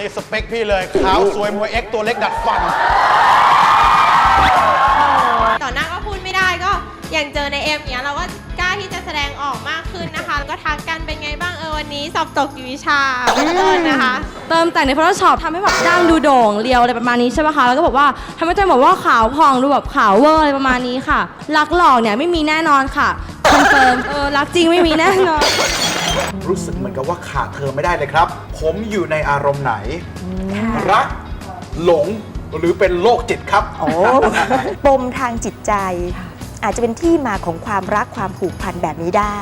นี่สเปคพี่เลยขาวสวยมวยเอ็กตัวเล็กดัดฟัน ต่อหน้าก็พูดไม่ได้ก็อย่างเจอในเอ็มเนี้ยเราก็กล้าที่จะแสดงออกมากขึ้นนะคะแล้วก็ทักกันเป็นไงบ้างเออวันนี้สอบตกกี่วิชาเป็นต้นนะคะ เติมแต่งใน Photoshop ทำให้แบบดั้งดูโด่งเรียวอะไรประมาณนี้ใช่ไหมคะ แล้วก็บอกว่าทำให้ตัวเองบอกว่าขาวผ่องดูแบบขาวเวอร์อะไรประมาณนี้ค่ะ รักหลอกเนี่ยไม่มีแน่นอนค่ะคอนเฟิร์มเออรักจริงไม่มีแน่นอน รู้สึกเหมือนกับว่าขาดเธอไม่ได้เลยครับ ผมอยู่ในอารมณ์ไหน รัก หลงหรือเป็นโรคจิตครับ โอ้ปมทางจิตใจ อาจจะเป็นที่มาของความรักความผูกพันแบบนี้ได้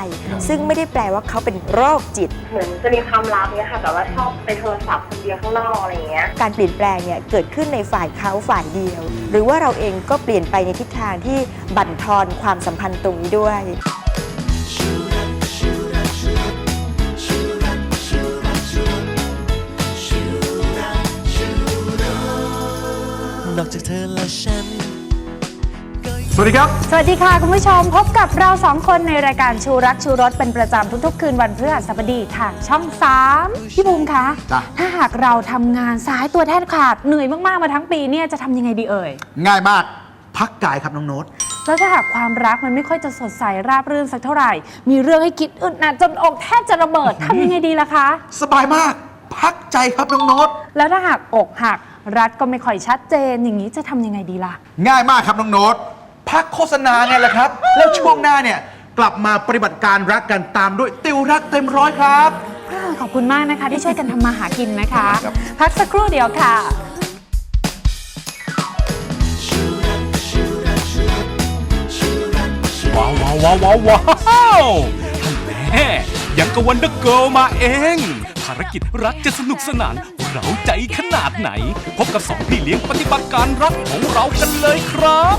ซึ่งไม่ได้แปลว่าเขาเป็นโรคจิต เหมือนจะมีความลับเนี่ยค่ะแต่ว่าชอบไปโทรศัพท์คนเดียวข้างนอกอะไรอย่างเงี้ย การเปลี่ยนแปลงเนี่ยเกิดขึ้นในฝ่ายเขาฝ่ายเดียว หรือว่าเราเองก็เปลี่ยนไปในทิศทางที่บั่นทอนความสัมพันธ์ตรงนี้ด้วย นอกจากเธอและฉัน สวัสดีครับ สวัสดีค่ะ คุณผู้ชมพบกับเราสองคนในรายการชูรักชูรสเป็นประจำทุกๆ คืนวันพฤหัสบดีทางช่อง 3 พี่ภูมิคะจ้ะ ถ้าหากเราทำงานสายตัวแทบขาดเหนื่อยมากๆมาทั้งปีเนี่ยจะทำยังไงดีเอ่ย ง่ายมาก พักกายครับน้องโน้ต แล้วถ้าหากความรักมันไม่ค่อยจะสดใสราบรื่นสักเท่าไหร่ มีเรื่องให้คิดอึดอัดจนอกแทบจะระเบิดทำยังไงดีล่ะคะ สบายมาก พักใจครับน้องโน้ต แล้วถ้าหากอกหัก รัฐก็ไม่ค่อยชัดเจนอย่างนี้จะทำยังไงดีล่ะ ง่ายมากครับน้องโน้ตพักโฆษณาไงล่ะครับ แล้วช่วงหน้าเนี่ยกลับมาปฏิบัติการรักกันตามด้วยติวรักเต็มร้อยครับ ขอบคุณมากนะคะ ที่ช่วยกันทำมาหากินนะคะ ครับ พักสักครู่เดียวค่ะ ว้าวว้าวว้าวว้าวว้าวท่าน แม่ยังกับวันเดอร์เกิลมาเอง ภารกิจรักจะสนุกสนานเราใจขนาดไหน พบกับสองพี่เลี้ยงปฏิบัติการรักของเรากันเลยครับ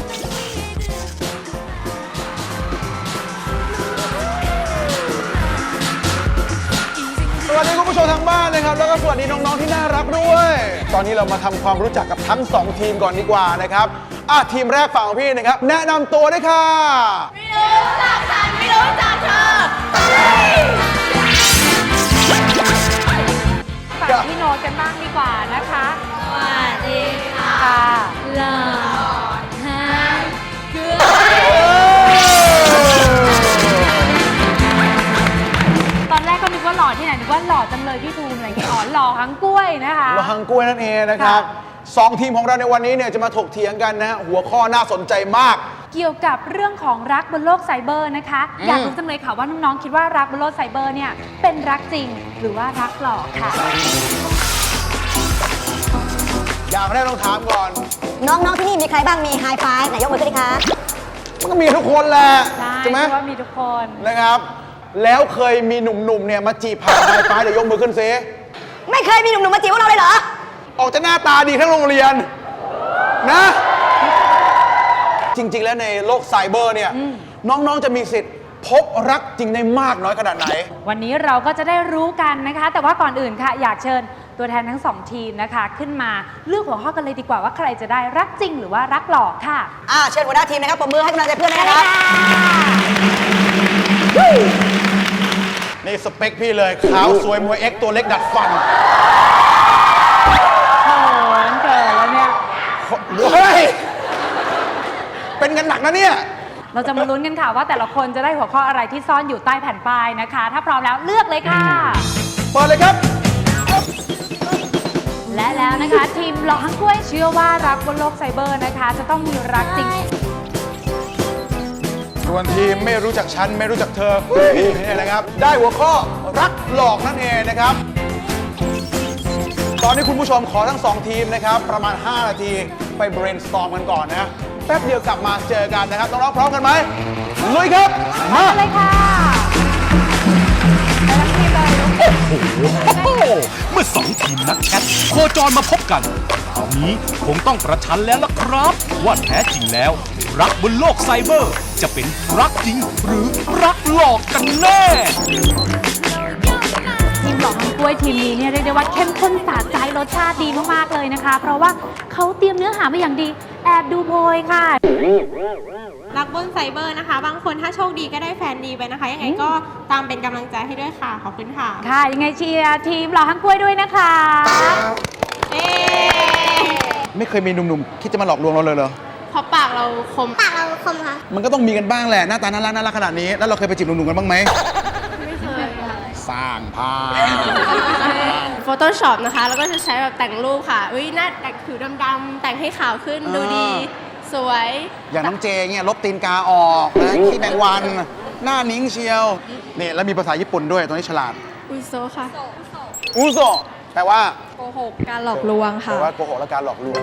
สวัสดีคุณผู้ชมทางบ้านนะครับ แล้วก็สวัสดีน้อง ๆ ที่น่ารักด้วย ตอนนี้เรามาทำความรู้จักกับทั้ง 2 ทีมก่อนดีกว่านะครับ อะทีมแรกฝั่งของพี่นะครับ แนะนำตัวด้วยค่ะฝั่งพี่โน้ตกันบ้างดีกว่านะคะสวัสดีค่ะค่ะหล่อฮะตอนแรกก็นึกว่าหล่อที่ไหนนึกว่าหล่อจังเลยพี่ภูมิอะไรอย่างเงี้ยอ๋อหล่อทั้งกล้วยนะคะ เราฮังกล้วยนั่นเองนะครับ สองทีมของเราในวันนี้เนี่ยจะมาถกเถียงกันนะฮะหัวข้อน่าสนใจมาก เกี่ยวกับเรื่องของรักบนโลกไซเบอร์นะคะ อยากรู้จังเลยค่ะว่าน้องๆคิดว่ารักบนโลกไซเบอร์เนี่ยเป็นรักจริงหรือว่ารักหลอกค่ะ อย่างแรกต้องถามก่อน น้องๆที่นี่มีใครบ้างมีไฮไฟไหนยกมือขึ้นดิคะมันก็มีทุกคนแหละใช่ใช่ไหมเพราะว่ามีทุกคน นะครับ แล้วเคยมีหนุ่มๆเนี่ยมาจีบผ่านไฟฟ้าเดี๋ยวยกมือขึ้นซิไม่เคยมีหนุ่มๆมาจีบพวกเราเลยเหรอ ออกจะหน้าตาดีทั้งโรงเรียน นะ จริง ๆ แล้วในโลกไซเบอร์เนี่ย น้องๆจะมีสิทธิ์ พบรักจริงได้มากน้อยขนาดไหน วันนี้เราก็จะได้รู้กันนะคะ แต่ว่าก่อนอื่นค่ะ อยากเชิญตัวแทนทั้งสองทีมนะคะ ขึ้นมาเลือกหัวข้อกันเลยดีกว่าว่าใครจะได้รักจริงหรือว่ารักหลอกค่ะอ่าเชิญหัวหน้าทีมนะครับปรบมือให้กำลังใจเพื่อนด้วยนะครับ นี่สเปคพี่เลยขาวสวยมวยเอ็กตัวเล็กดัดฟัน เฮ้ย เป็นกันหนักนะเนี่ย เราจะมาลุ้นกันค่ะว่าแต่ละคนจะได้หัวข้ออะไรที่ซ่อนอยู่ใต้แผ่นป้ายนะคะ ถ้าพร้อมแล้วเลือกเลยค่ะ เปิดเลยครับ และแล้วนะคะทีมหลอกทั้งกล้วยเชื่อว่ารักบนโลกไซเบอร์นะคะ จะต้องมีรักจริง ส่วนทีมไม่รู้จักฉันไม่รู้จักเธอพี่เนี่ยนะครับ ได้หัวข้อรักหลอกนั่นเองนะครับ ตอนนี้คุณผู้ชมขอทั้ง2ทีมนะครับ ประมาณ 5 นาที ไป brainstorm กันก่อนนะแป๊บเดียวกลับมาเจอกันนะครับน้องๆพร้อมกันไหมลุยครับมาเลยค่ะไปทั้งทีมเลยลูกโอ้โหเมื่อสองทีมนักแชทโคจรมาพบกันคราวนี้คงต้องประชันแล้วล่ะครับ ว่าแท้จริงแล้ว รักบนโลกไซเบอร์ จะเป็นรักจริงหรือรักหลอกกันแน่ ทีมหลอกทั้งกล้วยทีมนี้เนี่ยเรียกได้ว่าเข้มข้นสะใจรสชาติดีมากๆเลยนะคะ เพราะว่าเขาเตรียมเนื้อหามาอย่างดี แอบดูโพยค่ะ รักบนไซเบอร์นะคะ บางคนถ้าโชคดีก็ได้แฟนดีไปนะคะ ยังไงก็ตามเป็นกำลังใจให้ด้วยค่ะ ขอบคุณค่ะ ค่ะยังไงเชียร์ทีมหลอกทั้งกล้วยด้วยนะคะเคยมีหนุ่มๆคิดจะมาหลอกลวงเราเลยเหรอเพราะปากเราคม ปากเราคมคะมันก็ต้องมีกันบ้างแหละหน้าตาน่ารักน่ารักขนาดนี้ แล้วเราเคยไปจีบหนุ่มๆกันบ้างไหมไม่เคยค่ะ สร้างภาพ Photoshop นะคะ แล้วก็จะใช้แบบแต่งรูปค่ะอุ้ยหน้าแต่งผิวดำๆแต่งให้ขาวขึ้นดูดี สวย อย่างน้องเจเนี่ยลบตีนกาออกนะขี้แมงวัน หน้านิ้งเชียวนี่แล้วมีภาษาญี่ปุ่นด้วยตัวนี้ฉลาด อุยโซค่ะ อุโซะแปลว่าโกหกการหลอกลวงแปค่ะลว่าโกหกและการหลอกลวง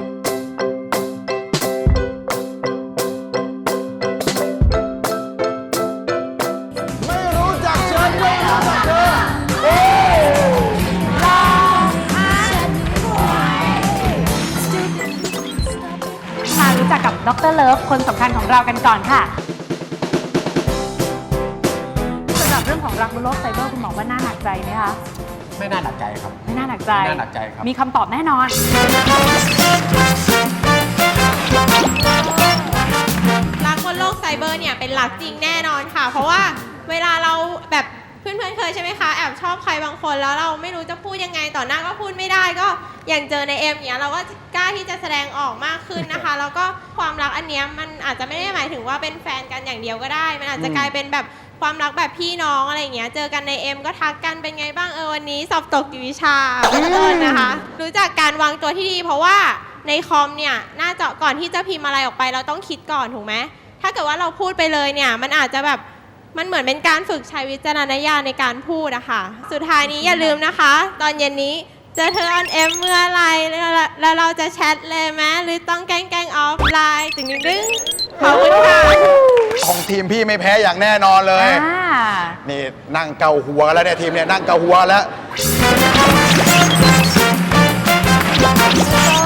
ดรเลิฟคนสำคัญของเรากันก่อนค่ะสำหรับเรื่องของรักบนโลกไซเบอร์คุณหมอว่าน่าหนักใจไหมคะไม่น่าหนักใจครับ ไม่น่าหนักใจไม่น่าหนักใจครับ มีคำตอบแน่นอน รักบนโลกไซเบอร์เนี่ยเป็นรักจริงแน่นอนค่ะ เพราะว่าเวลาเราแบบเพื่อนๆเคยใช่ไหมคะแอบชอบใครบางคนแล้วเราไม่รู้จะพูดยังไงต่อหน้าก็พูดไม่ได้ก็อย่างเจอในเอ็มเนี้ยเราก็กล้าที่จะแสดงออกมากขึ้นนะคะ แล้วก็ความรักอันเนี้ยมันอาจจะไม่ได้หมายถึงว่าเป็นแฟนกันอย่างเดียวก็ได้ มันอาจจะกลายเป็นแบบความรักแบบพี่น้องอะไรอย่างเงี้ย เจอกันในเอ็มก็ทักกันเป็นไงบ้างเออวันนี้สอบตกกี่วิชาเป็นต้นนะคะ รู้จักการวางตัวที่ดีเพราะว่าในคอมเนี่ยน่าจะก่อนที่จะพิมพ์อะไรออกไป เราต้องคิดก่อนถูกไหมถ้าเกิดว่าเราพูดไปเลยเนี่ยมันอาจจะแบบ มันเหมือนเป็นการฝึกใช้วิจารณญาณในการพูดอะค่ะ สุดท้ายนี้อย่าลืมนะคะ ตอนเย็นนี้เจอเธอออนเอ็มเมื่อไหรแล้วแล้วเราจะแชทเลยไหมหรือต้องแกล้งแกล้งออฟไลน์ตึงดึงดึงขอบคุณค่ะของทีมพี่ไม่แพ้อย่างแน่นอนเลยอ่านี่นั่งเกาหัวกันแล้วเนี่ยทีมเนี่ยนั่งเกาหัวแล้วค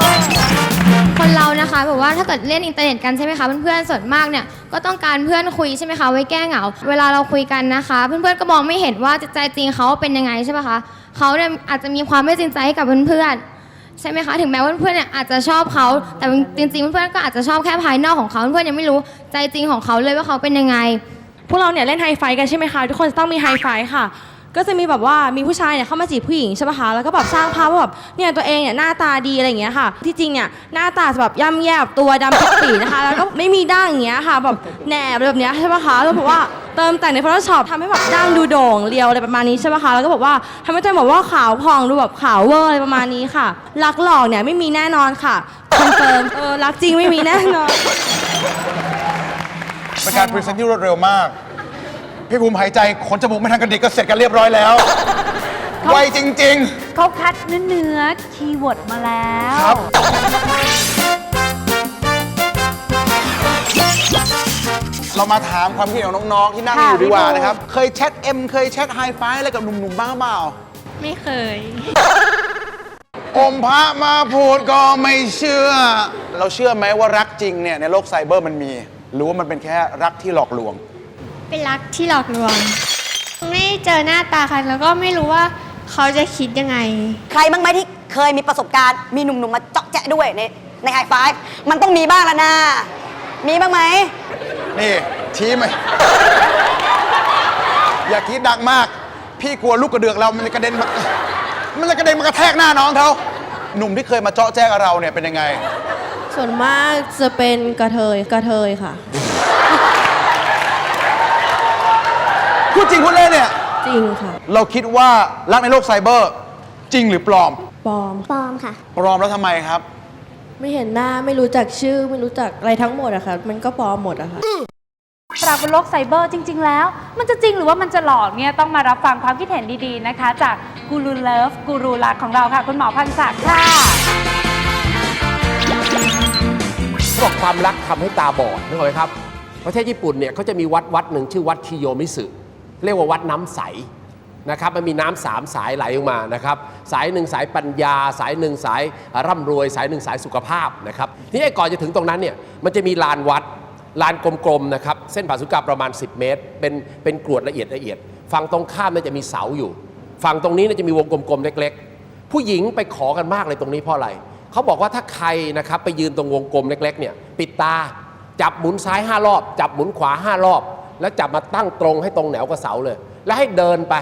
นะคะแบบว่าถ้าเกิดเล่นอินเทอร์เน็ตกันใช่ไหมคะเพื่อนๆส่วนมากเนี่ยก็ต้องการเพื่อนคุยใช่ไหมคะไว้แก้เหงา เวลาเราคุยกันนะคะ เพื่อนๆก็มองไม่เห็นว่าใจจริงเขาเป็นยังไงใช่ไหมคะเขาเนี่ยอาจจะมีความไม่จริงใจให้กับเพื่อนๆใช่ไหมคะถึงแม้ว่าเพื่อนๆเนี่ยอาจจะชอบเขาแต่จริงๆเพื่อนๆก็อาจจะชอบแค่ภายนอกของเขาเพื่อนๆยังไม่รู้ใจจริงของเขาเลยว่าเขาเป็นยังไง พวกเราเนี่ยเล่นไฮไฟกันใช่ไหมคะทุกคนจะต้องมีไฮไฟค่ะ ก็จะมีแบบว่ามีผู้ชายเนี่ยเข้ามาจีบผู้หญิงใช่ปะคะแล้วก็แบบสร้างภาพว่าแบบเนี่ยตัวเองเนี่ยหน้าตาดีอะไรอย่างเงี้ยค่ะ ที่จริงเนี่ยหน้าตาแบบย่ำแย่แบบตัวดำปิดปีนะคะ แล้วก็ไม่มีด่างอย่างเงี้ยค่ะแบบแหนบอะไรแบบเนี้ยใช่ปะคะแล้วบอกว่าเติมแต่งใน Photoshop ทำให้แบบด่างดูโด่งเรียวอะไรประมาณนี้ใช่ปะคะแล้วก็บอกว่าทำให้ตัวเองบอกว่าขาวพองดูแบบขาวเวอร์อะไรประมาณนี้ค่ะรักหลอกเนี่ยไม่มีแน่นอนค่ะคอนเฟิร์มเออรักจริงไม่มีแน่นอน เป็นการพรีเซนต์ที่รวดเร็วมาก พี่ภูมิหายใจขนจมูกไม่ทันกระดิกก็เสร็จกันเรียบร้อยแล้ว ไวจริง เขาคัดเนื้อเนื้อคีย์เวิร์ดมาแล้ว ครับ ๆ เรามาถามความคิดเห็นของน้อง ๆ ที่นั่งค่ะอยู่ดีกว่าพี่ภูมิ นะครับ เคยแชทเอ็มเคยแชทไฮไฟอะไรกับหนุ่ม ๆ บ้างเปล่าไม่เคย อมพระมาพูดก็ไม่เชื่อ เราเชื่อไหมว่ารักจริงเนี่ยในโลกไซเบอร์มันมี หรือว่ามันเป็นแค่รักที่หลอกลวง เป็นรักที่หลอกลวง ไม่เจอหน้าตาใครแล้วก็ไม่รู้ว่าเขาจะคิดยังไง ใครบ้างไหมที่เคยมีประสบการณ์ มีหนุ่มๆมาเจาะแจ๊ะด้วยในในไฮไฟฟ์มันต้องมีบ้างแล้วนะ มีบ้างไหม นี่ชี้ไหมอย่าคิดดังมาก พี่กลัวลูกกระเดือกเรา มันจะกระเด็นมามันจะกระเด็นมากระแทกหน้าน้องเขาหนุ่มที่เคยมาเจาะแจ้กับเราเนี่ยเป็นยังไง ส่วนมากจะเป็นกระเทยกระเทยค่ะ พูดจริงพูดเล่นเนี่ย จริงค่ะเราคิดว่ารักในโลกไซเบอร์ จริงหรือปลอม ปลอม ปลอมค่ะ ปลอมแล้วทำไมครับ ไม่เห็นหน้าไม่รู้จักชื่อ ไม่รู้จักอะไรทั้งหมดอะค่ะ มันก็ปลอมหมดอะค่ะรักบนโลกไซเบอร์จริง ๆ แล้ว มันจะจริงหรือว่ามันจะหลอกเนี่ยต้องมารับฟังความคิดเห็นดีๆนะคะ จากกูรูเลิฟกูรูรักของเราค่ะ คุณหมอพันศักดิ์ค่ะ บอกความรักทำให้ตาบอดนึกออกไหมครับ ประเทศญี่ปุ่นเนี่ยเขาจะมีวัดวัดหนึ่งชื่อวัดคิโยมิสึ เรียกว่าวัดน้ำใสนะครับมันมีน้ำสามสายไหลออกมานะครับสายหนึ่งสายปัญญา สายหนึ่งสายร่ำรวย สายหนึ่งสายสุขภาพนะครับทีนี้ไอ้ก่อนจะถึงตรงนั้นเนี่ยมันจะมีลานวัดลานกลมๆนะครับเส้นผ่าศูนย์กลางประมาณ 10 เมตร เป็นเป็นกรวดละเอียดละเอียดฝั่งตรงข้ามเนี่ยจะมีเสาอยู่ ฝั่งตรงนี้เนี่ยจะมีวงกลมๆเล็ก ๆ ผู้หญิงไปขอกันมากเลยตรงนี้เพราะอะไรเขาบอกว่าถ้าใครนะครับไปยืนตรงวงกลมเล็กๆเนี่ยปิดตาจับหมุนซ้าย 5 รอบ จับหมุนขวา 5 รอบ แล้วจับมาตั้งตรงให้ตรงแนวกับเสาเลย แล้วให้เดินไป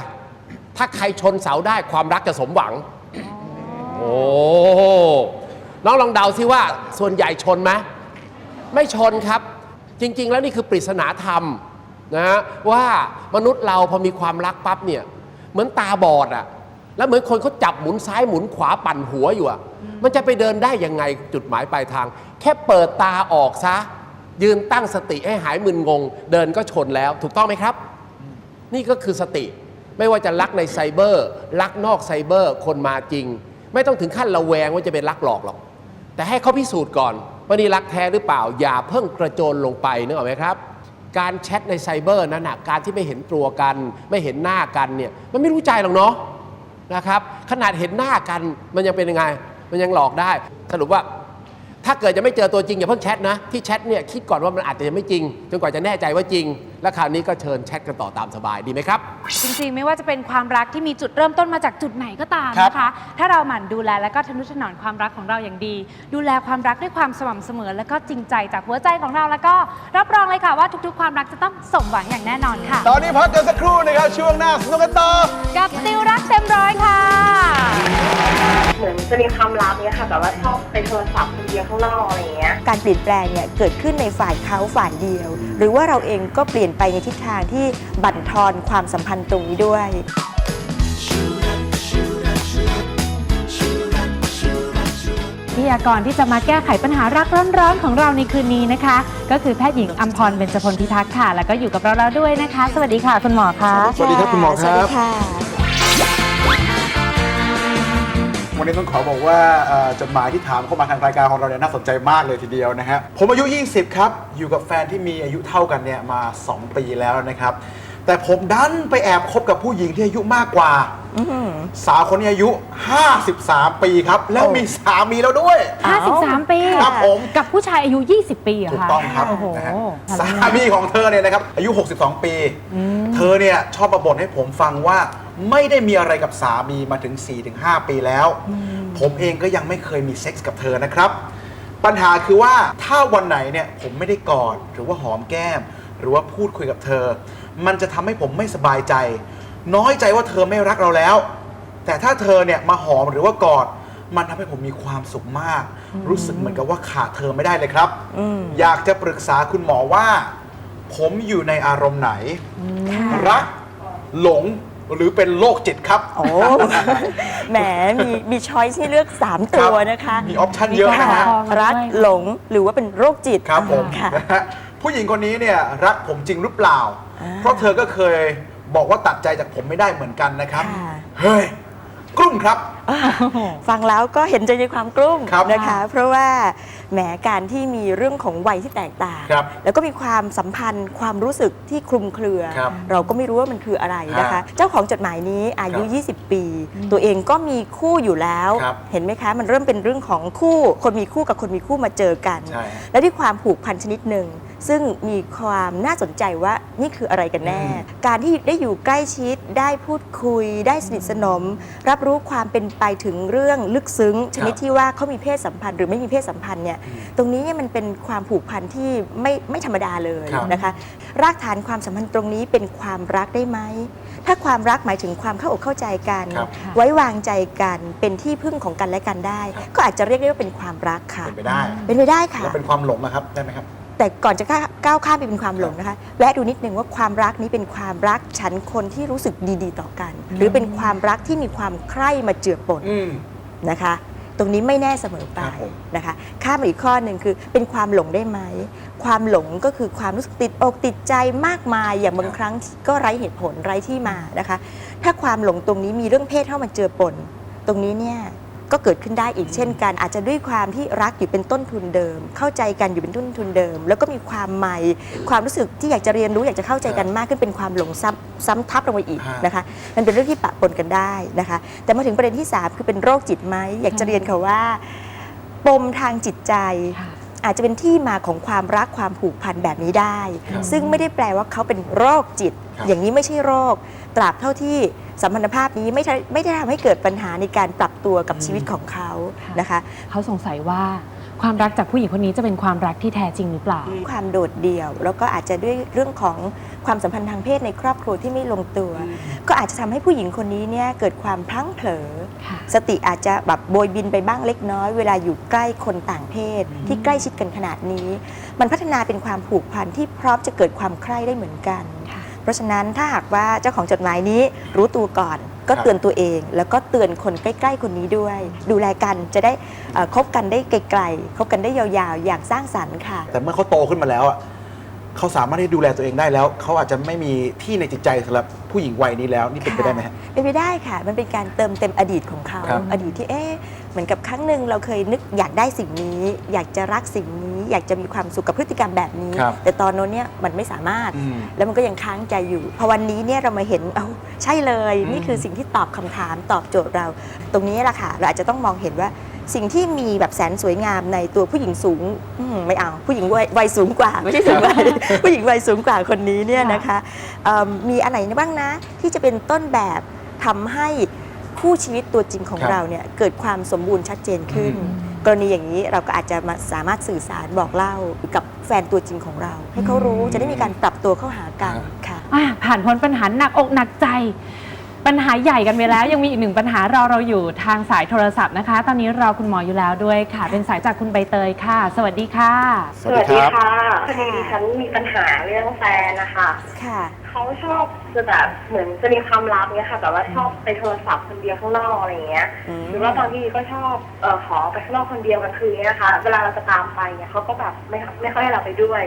ถ้าใครชนเสาได้ความรักจะสมหวัง โอ้น้องลองเดาซิว่าส่วนใหญ่ชนไหมไม่ชนครับ จริง ๆ แล้วนี่คือปริศนาธรรมนะฮะว่ามนุษย์เราพอมีความรักปั๊บเนี่ยเหมือนตาบอดอะแล้วเหมือนคนเขาจับหมุนซ้ายหมุนขวาปั่นหัวอยู่อะมันจะไปเดินได้ยังไงจุดหมายปลายทาง แค่เปิดตาออกซะ ยืนตั้งสติให้หายมึนงง เดินก็ชนแล้ว ถูกต้องไหมครับ นี่ก็คือสติ ไม่ว่าจะรักในไซเบอร์รักนอกไซเบอร์คนมาจริง ไม่ต้องถึงขั้นระแวงว่าจะเป็นรักหลอกหรอก แต่ให้เขาพิสูจน์ก่อนว่านี่รักแท้หรือเปล่า อย่าเพิ่งกระโจนลงไปนึกออกไหมครับ การแชทในไซเบอร์นั้นนะการที่ไม่เห็นตัวกัน ไม่เห็นหน้ากันเนี่ยมันไม่รู้ใจหรอกเนาะนะครับ ขนาดเห็นหน้ากันมันยังเป็นยังไง มันยังหลอกได้ สรุปว่า ถ้าเกิดจะไม่เจอตัวจริงอย่าเพิ่งแชทนะ ที่แชทเนี่ยคิดก่อนว่ามันอาจจะยังไม่จริง จนกว่าจะแน่ใจว่าจริง และคราวนี้ก็เชิญแชทกันต่อตามสบายดีไหมครับ จริงๆ ไม่ว่าจะเป็นความรักที่มีจุดเริ่มต้นมาจากจุดไหนก็ตามครับนะคะ ถ้าเราหมั่นดูแลและก็ทนุถนอมความรักของเราอย่างดี ดูแลความรักด้วยความสม่ำเสมอ และก็จริงใจจากหัวใจของเราแล้วก็รับรองเลยค่ะว่าทุกๆ ความรักจะต้องสมหวังอย่างแน่นอนค่ะ ตอนนี้พักกันสักครู่นะครับช่วงหน้าสนุกกันต่อกับติวรักเต็มร้อยค่ะ เหมือนจะมีความลับเนี่ยค่ะแต่ว่าชอบไปโทรศัพท์คนเดียวข้างนอกอะไรอย่างเงี้ย การเปลี่ยนแปลงเนี่ยเกิดขึ้นในฝ่ายเขาฝ่ายเดียว หรือว่าเราเองก็เปลี่ยนไปในทิศทางที่บั่นทอนความสัมพันธ์ตรงนี้ด้วย วิทยากรที่จะมาแก้ไขปัญหารักร้อนๆของเราในคืนนี้นะคะ ก็คือแพทย์หญิงอัมพรเบญจพลพิทักษ์ค่ะ แล้วก็อยู่กับเราแล้วด้วยนะคะ สวัสดีค่ะคุณหมอคะ สวัสดีครับคุณหมอครับ สวัสดีค่ะ วันนี้ต้องขอบอกว่าเอ่อจดหมายที่ถามเข้ามาทางรายการของเราเนี่ยน่าสนใจมากเลยทีเดียวนะฮะผมอายุ 20 ครับ อยู่กับแฟนที่มีอายุเท่ากันเนี่ยมา 2 ปีแล้วนะครับ แต่ผมดันไปแอบคบกับผู้หญิงที่อายุมากกว่าสาวคนนี้อายุ 53 ปีครับ แล้วมีสามีแล้วด้วย53 ปี ครับผม กับผู้ชายอายุ 20 ปีเหรอถูกคะต้องครับโอ้โหนะฮะสามีของเธอเนี่ยนะครับอายุ 62 ปี เธอเนี่ยชอบมาบ่นให้ผมฟังว่า ไม่ได้มีอะไรกับสามีมาถึง 4-5 ปีแล้ว ผมเองก็ยังไม่เคยมีเซ็กส์กับเธอนะครับ ปัญหาคือว่าถ้าวันไหนเนี่ยผมไม่ได้กอดหรือว่าหอมแก้ม หรือว่าพูดคุยกับเธอ มันจะทำให้ผมไม่สบายใจ น้อยใจว่าเธอไม่รักเราแล้ว แต่ถ้าเธอเนี่ยมาหอมหรือว่ากอด มันทำให้ผมมีความสุขมาก รู้สึกเหมือนกับว่าขาดเธอไม่ได้เลยครับ อยากจะปรึกษาคุณหมอว่า ผมอยู่ในอารมณ์ไหน รักหลง หรือเป็นโรคจิตครับ โอ้ แหม มีมีช้อยส์ให้เลือก 3 ตัวนะคะมีออปชั่นเยอะนะฮะ รักหลงหรือว่าเป็นโรคจิตครับผมค่ะ นะฮะผู้หญิงคนนี้เนี่ยรักผมจริงหรือเปล่า อ่าเพราะเธอก็เคยบอกว่าตัดใจจากผมไม่ได้เหมือนกันนะครับ ค่ะ เฮ้ย กลุ้มครับฟังแล้วก็เห็นใจในความกลุ้มครับนะคะ เพราะว่าแหมการที่มีเรื่องของวัยที่แตกต่าง ครับแล้วก็มีความสัมพันธ์ความรู้สึกที่คลุมเครือ ครับเราก็ไม่รู้ว่ามันคืออะไรนะคะ ฮะเจ้าของจดหมายนี้อายุครับ20 ปี ตัวเองก็มีคู่อยู่แล้ว ครับเห็นไหมคะ มันเริ่มเป็นเรื่องของคู่ คนมีคู่กับคนมีคู่มาเจอกัน ใช่ และด้วยความผูกพันชนิดหนึ่ง ซึ่งมีความน่าสนใจว่านี่คืออะไรกันแน่ การที่ได้อยู่ใกล้ชิดได้พูดคุย ได้สนิทสนม รับรู้ความเป็นไปถึงเรื่องลึกซึ้ง ชนิดที่ว่าเขามีเพศสัมพันธ์ หรือไม่มีเพศสัมพันธ์เนี่ยตรงนี้เนี่ยมันเป็นความผูกพันที่ไม่ไม่ธรรมดาเลยครับนะคะ รากฐานความสัมพันธ์ตรงนี้เป็นความรักได้ไหมถ้าความรักหมายถึงความเข้าอกเข้าใจกันครับไว้วางใจกันเป็นที่พึ่งของกันและกันได้ ก็อาจจะเรียกได้ว่าเป็นความรักค่ะ เป็นไปได้ เป็นไปได้ค่ะแล้วเป็นความหลงนะครับได้ไหมครับ แต่ก่อนจะก้าก้าวข้ามไปเป็นความหลงนะคะแวะดูนิดนึงว่าความรักนี้เป็นความรักฉันคนที่รู้สึกดีๆ ต่อกัน หรือเป็นความรักที่มีความใคร่มาเจือปนอืมนะคะ ตรงนี้ไม่แน่เสมอไปครับผมนะคะข้ามมาอีกข้อหนึ่งคือเป็นความหลงได้ไหม ความหลงก็คือความรู้สึกติดอกติดใจมากมายอย่างบางครั้งก็ไร้เหตุผลไร้ที่มานะคะ ถ้าความหลงตรงนี้มีเรื่องเพศเข้ามาเจือปน ตรงนี้เนี่ย ก็เกิดขึ้นได้อีกเช่นกัน อาจจะด้วยความที่รักอยู่เป็นต้นทุนเดิม เข้าใจกันอยู่เป็นต้นทุนเดิม แล้วก็มีความใหม่ ความรู้สึกที่อยากจะเรียนรู้อยากจะเข้าใจกันมากขึ้นเป็นความหลงซ้ำซ้ำทับลงไปอีกฮะนะคะมันเป็นเรื่องที่ปะปนกันได้นะคะ แต่มาถึงประเด็นที่ 3 คือเป็นโรคจิตไหมอยากจะเรียนค่ะว่า ปมทางจิตใจอาจจะเป็นที่มาของความรักความผูกพันแบบนี้ได้ครับซึ่งไม่ได้แปลว่าเขาเป็นโรคจิตครับอย่างนี้ไม่ใช่โรค ตราบเท่าที่ สัมพันธภาพนี้ไม่ได้ไม่ได้ทำให้เกิดปัญหาในการปรับตัวกับชีวิตของเขานะคะ เขาสงสัยว่าความรักจากผู้หญิงคนนี้จะเป็นความรักที่แท้จริงหรือเปล่า ความโดดเดี่ยว แล้วก็อาจจะด้วยเรื่องของความสัมพันธ์ทางเพศในครอบครัวที่ไม่ลงตัว ก็อาจจะทำให้ผู้หญิงคนนี้เนี่ยเกิดความพลั้งเผลอค่ะสติอาจจะแบบโบยบินไปบ้างเล็กน้อย เวลาอยู่ใกล้คนต่างเพศ ที่ใกล้ชิดกันขนาดนี้ มันพัฒนาเป็นความผูกพันที่พร้อมจะเกิดความใคร่ได้เหมือนกันค่ะ เพราะฉะนั้นถ้าหากว่าเจ้าของจดหมายนี้รู้ตัวก่อน ก็เตือนตัวเอง แล้วก็เตือนคนใกล้ ๆ คนนี้ด้วย ดูแลกันจะได้เอ่อคบกันได้ไกลๆคบกันได้ยาวๆ อย่างสร้างสรรค์ค่ะ แต่เมื่อเขาโตขึ้นมาแล้วอะเขาสามารถที่ดูแลตัวเองได้แล้ว เขาอาจจะไม่มีที่ในจิตใจสำหรับผู้หญิงวัยนี้แล้ว นี่เป็นไปได้ไหมฮะ เป็นไปได้ค่ะ มันเป็นการเติมเต็มอดีตของเขา ครับ อดีตที่เอ๊ะเหมือนกับครั้งหนึ่งเราเคยนึกอยากได้สิ่งนี้ อยากจะรักสิ่งนี้ อยากจะมีความสุขกับพฤติกรรมแบบนี้ ครับแต่ตอนโน้นเนี่ยมันไม่สามารถ อืมแล้วมันก็ยังค้างใจอยู่พอวันนี้เนี่ยเรามาเห็นเอาใช่เลยนี่คือสิ่งที่ตอบคำถามตอบโจทย์เรา ตรงนี้แหละค่ะเราอาจจะต้องมองเห็นว่าสิ่งที่มีแบบแสนสวยงามในตัวผู้หญิงสูงอืมไม่เอาผู้หญิงวัยวัยสูงกว่าไม่ใช่สูงวัย ผู้หญิงวัยสูงกว่าคนนี้เนี่ยนะคะเอิ่มมีอันไหนบ้างนะ ที่จะเป็นต้นแบบทำให้คู่ชีวิตตัวจริงของครับ เราเนี่ยเกิดความสมบูรณ์ชัดเจนขึ้นก รณีอย่างนี้เราก็อาจจะมาสามารถสื่อสารบอกเล่ากับแฟนตัวจริงของเรา ให้เขารู้จะได้มีการปรับตัวเข้าหากันค่ะ อะผ่านพ้นปัญหาหนักอกหนักใจ ปัญหาใหญ่กันไปแล้ว ยังมีอีกหนึ่งปัญหารอเราอยู่ทางสายโทรศัพท์นะคะ ตอนนี้รอคุณหมออยู่แล้วด้วยค่ะ เป็นสายจากคุณใบเตยค่ะ สวัสดีค่ะ สวัสดีครับค่ะพอดีดิฉันมีปัญหาเรื่องแฟนนะคะค่ะ เขาชอบจะแบบเหมือนจะมีความลับเนี่ยค่ะแต่ว่าชอบไปโทรศัพท์คนเดียวข้างนอกอะไรอย่างเงี้ย อืม หรือว่าบางทีก็ชอบเอ่อขอไปข้างนอกคนเดียวกลางคืนเนี่ยนะคะ เวลาเราจะตามไปเนี่ยเขาก็แบบไม่ไม่ค่อยให้เราไปด้วย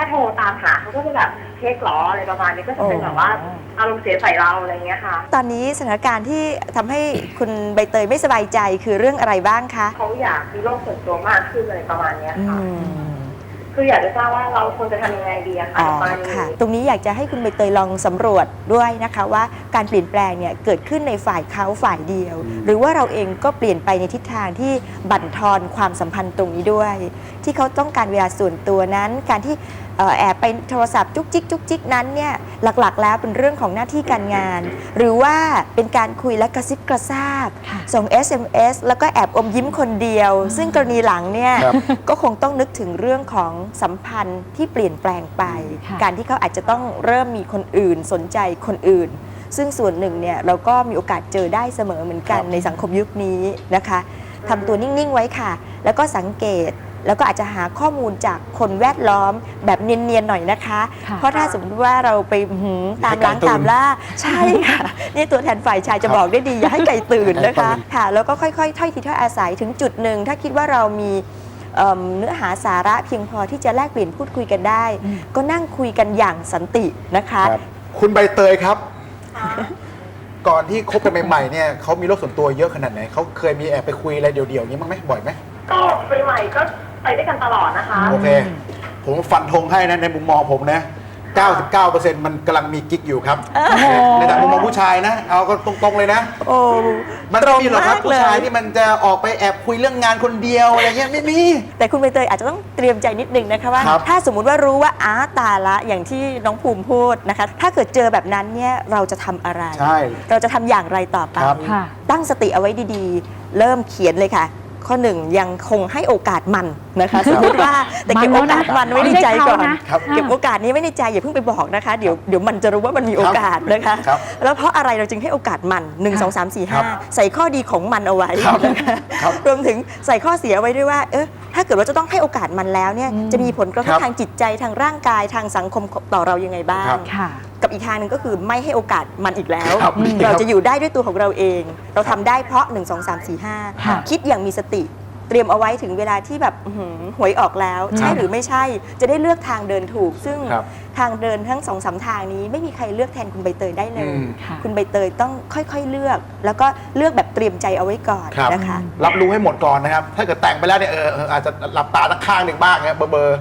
ถ้าโทรตามหาเขาก็จะแบบเช็คล้ออะไรประมาณนี้ก็จะเป็นแบบว่าอารมณ์เสียใส่เราอะไรอย่างเงี้ยค่ะ ตอนนี้สถานการณ์ที่ทำให้คุณใบเตยไม่สบายใจคือเรื่องอะไรบ้างคะเขาอยากมีโลกส่วนตัวมากขึ้นอะไรประมาณเนี้ยอืค่ะมคืออยากจะทราบว่าเราควรจะทำยังไงดีอะค่ะอ๋อประมาณนี้ค่ะตรงนี้อยากจะให้คุณใบเตยลองสำรวจด้วยนะคะ ว่าการเปลี่ยนแปลงเนี่ยเกิดขึ้นในฝ่ายเขาฝ่ายเดียว หรือว่าเราเองก็เปลี่ยนไปในทิศทางที่บั่นทอนความสัมพันธ์ตรงนี้ด้วย ที่เขาต้องการเวลาส่วนตัวนั้นการที่เอ่อ แอบไปโทรศัพท์จุกจิกจุกจิกนั้นเนี่ยหลักๆ แล้วเป็นเรื่องของหน้าที่การงาน หรือว่าเป็นการคุยและกระซิบกระซาบค่ะส่ง SMS แล้วก็แอบอมยิ้มคนเดียว ซึ่งกรณีหลังเนี่ยครับก็คงต้องนึกถึงเรื่องของสัมพันธ์ที่เปลี่ยนแปลงไปค่ะการที่เขาอาจจะต้องเริ่มมีคนอื่นสนใจคนอื่น ซึ่งส่วนหนึ่งเนี่ยเราก็มีโอกาสเจอได้เสมอเหมือนกันครับในสังคมยุคนี้นะคะทำตัวนิ่งๆไว้ค่ะ แล้วก็สังเกต แล้วก็อาจจะหาข้อมูลจากคนแวดล้อมแบบเนียนๆหน่อยนะคะ ค่ะ เพราะถ้าสมมติว่าเราไปหืมตามล้างให้ไก่ตื่นตามล่า ใช่ค่ะ นี่ตัวแทนฝ่ายชายจะครับบอกได้ดี อย่าให้ไก่ตื่นให้ไก่นะคะตื่นค่ะ แล้วก็ค่อยๆถ้อยทีถ้อยอาศัยถึงจุดหนึ่ง ถ้าคิดว่าเรามีเอิ่มเนื้อหาสาระเพียงพอที่จะแลกเปลี่ยนพูดคุยกันได้ ก็นั่งคุยกันอย่างสันตินะคะ ครับคุณใบเตยครับ ก่อนที่คบกันใหม่ๆเนี่ยเขามีโลกส่วนตัวเยอะขนาดไหนเขาเคยมีแอบไปคุยอะไรเดี่ยวๆอย่างนี้บ้างไหมบ่อยไหมก็ใหม่ๆก็ ไปด้วยกันตลอดนะคะ โอเค ผมฟันธงให้นะในมุมมองผมนะ 99%มันกำลังมีกิ๊กอยู่ครับ ในทางมุมมองผู้ชายนะ เอาก็ตรงๆเลยนะ โอ้ มันตรไม่งมีหรอกครับมากผู้เลชายยที่มันจะออกไปแอบคุยเรื่องงานคนเดียวอะไรเงี้ยไม่มี แต่คุณใบเตยอาจจะต้องเตรียมใจนิดนึงนะคะว่า ครับ ถ้าสมมุติว่ารู้ว่าอ้าตายละอย่างที่น้องภูมิพูดนะคะ ถ้าเกิดเจอแบบนั้นเนี่ยเราจะทำอะไร ใช่ เราจะทำอย่างไรต่อไป ครับ ค่ะ ตั้งสติเอาไว้ดีๆ เริ่มเขียนเลยค่ะ ข้อหนึ่งยังคงให้โอกาสมันนะคะ สมมติว่าแต่เก็บโอกาสมันไว้ในใจก่อนไม่ใช่เขานะครับเก็บโอกาสนี้ไว้ในใจอย่าเพิ่งไปบอกนะคะเดี๋ยวเดี๋ยวมันจะรู้ว่ามันมีโอกาสนะคะ ครับแล้วเพราะอะไรเราจึงให้โอกาสมัน 1 2 3 4 ครับ5 ใส่ข้อดีของมันเอาไว้ครับนะคะครับรวมถึงใส่ข้อเสียไว้ด้วยว่าเออถ้าเกิดว่าจะต้องให้โอกาสมันแล้วเนี่ยจะมีผลกระทครับบทางจิตใจทางร่างกายทางสังคมต่อเรายังไงบ้าง ครับ ค่ะ กับอีกทางหนึ่งก็คือไม่ให้โอกาสมันอีกแล้ว ครับเราจะอยู่ได้ด้วยตัวของเราเอง เราทำได้เพราะ 1 2 3 4 ค่ะ 5 คิดอย่างมีสติ เตรียมเอาไว้ถึงเวลาที่แบบอื้อหือหวยออกแล้ว ใช่หรือไม่ใช่ จะได้เลือกทางเดินถูก ซึ่งครับทางเดินทั้งสองสามทางนี้ไม่มีใครเลือกแทนคุณใบเตยได้เลยอืมค่ะ คุณใบเตยต้องค่อยๆเลือก แล้วก็เลือกแบบเตรียมใจเอาไว้ก่อนครับ นะคะ รับรู้ให้หมดก่อนนะครับ ถ้าเกิดแต่งไปแล้วเนี่ยเออเอออาจจะหลับตาสักข้างหนึ่งบ้างนะเบอร์เบอร์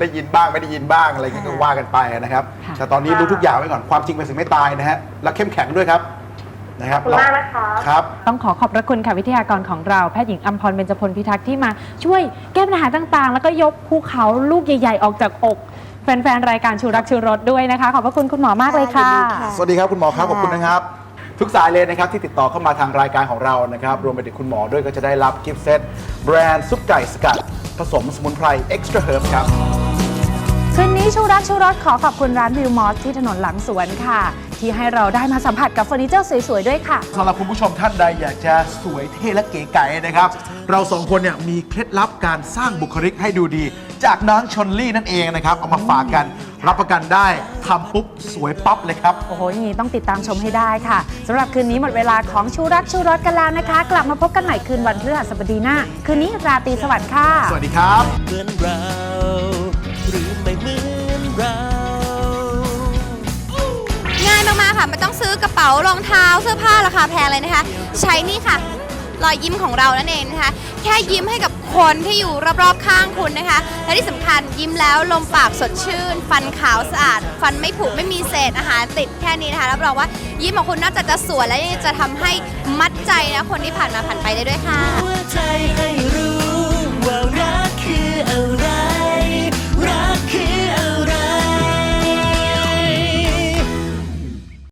ได้ยินบ้างไม่ได้ยินบ้างอะไรอย่างเงี้ยก็ว่ากันไปนะครับ ค่ะ แต่ตอนนี้รู้ทุกอย่างไว้ก่อนความจริงเป็นสิ่งไม่ตายนะฮะและเข้มแข็งด้วยครับ นะครับขอบคุณมากนะคะ ครับ ต้องขอขอบพระคุณค่ะวิทยากรของเราแพทย์หญิงอัมพรเบญจพลพิทักษ์ที่มาช่วยแก้ปัญหาต่างๆ แล้วก็ยกภูเขาลูกใหญ่ ๆ ออกจากอก แฟน ๆ รายการชูรักชูรสด้วยนะคะ ขอบพระคุณคุณหมอมากเลยค่ะ ยินดีค่ะ สวัสดีครับคุณหมอครับขอบคุณนะครับ ทุกสายเลยนะครับที่ติดต่อเข้ามาทางรายการของเรานะครับรวมไปถึงคุณหมอด้วยก็จะได้รับกิฟต์เซตแบรนด์ซุปไก่สกัด ผสมสมุนไพร Extra Herb ครับ คืนนี้ชูรักชูรสขอขอบคุณร้านวิวมอสที่ถนนหลังสวนค่ะ ที่ให้เราได้มาสัมผัสกับเฟอร์นิเจอร์สวยๆด้วยค่ะ สำหรับคุณผู้ชมท่านใดอยากจะสวยเท่และเก๋ไก๋นะครับ เราสองคนเนี่ยมีเคล็ดลับการสร้างบุคลิกให้ดูดี จากน้องชนลี่นั่นเองนะครับ เอามาฝากกันรับประกันได้ทำปุ๊บสวยปั๊บเลยครับ โอ้โหอย่างนี้ต้องติดตามชมให้ได้ค่ะสำหรับคืนนี้หมดเวลาของชูรักชูรสกันแล้วนะคะ กลับมาพบกันใหม่คืนวันพฤหัสบดีหน้า คืนนี้ราตรีสวัสดิ์ค่ะ สวัสดีครับเหมือนเรา ไม่ต้องซื้อกระเป๋ารองเท้าเสื้อผ้าราคาแพงเลยนะคะ ใช้นี่ค่ะ รอยยิ้มของเรานั่นเองนะคะ แค่ยิ้มให้กับคนที่อยู่รอบๆข้างคุณนะคะ และที่สำคัญยิ้มแล้วลมปากสดชื่น ฟันขาวสะอาด ฟันไม่ผุไม่มีเศษอาหารติดแค่นี้นะคะรับรองว่ายิ้มของคุณนอกจากจะสวยแล้วยังจะทำให้มัดใจนะคนที่ผ่านมาผ่านไปได้ด้วยค่ะ